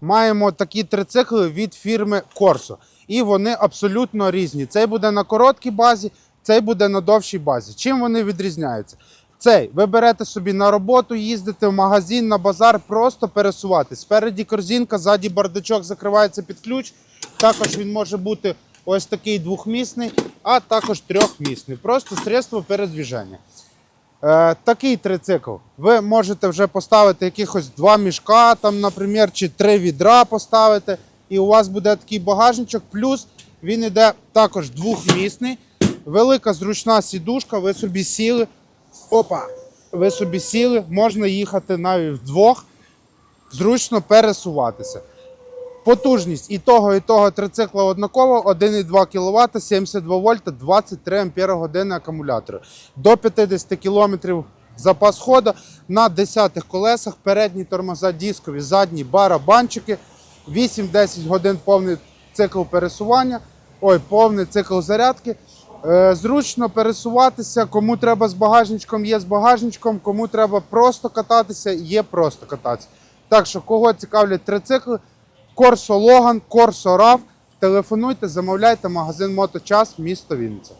маємо такі трицикли від фірми Corso. І вони абсолютно різні. Цей буде на короткій базі, цей буде на довшій базі. Чим вони відрізняються? Цей ви берете собі на роботу, їздите в магазин, на базар, просто пересувати. Спереді корзинка, ззаді бардачок закривається під ключ. Також він може бути ось такий двохмісний, а також трьохмісний. Просто средство передвіження. Е, такий трицикл. Ви можете вже поставити якихось два мішка, там, наприклад, чи три відра поставити, і у вас буде такий багажничок. Плюс він іде також двохмісний, велика зручна сідушка, ви собі сіли. Опа! Ви собі сіли, можна їхати навіть вдвох, зручно пересуватися. Потужність і того, і того трицикла однакова, 1,2 кВт, 72 вольта, 23 ампера години акумулятора. До 50 км запас ходу на 10 колесах, передні тормоза дискові, задні барабанчики, 8-10 годин повний цикл пересування, ой, повний цикл зарядки. Е, Зручно пересуватися, кому треба з багажничком, є з багажничком, кому треба просто кататися, є просто кататися. Так що, кого цікавлять трицикли, Корсо Логан, Корсо Рав, телефонуйте, замовляйте магазин Моточас, місто Вінниця.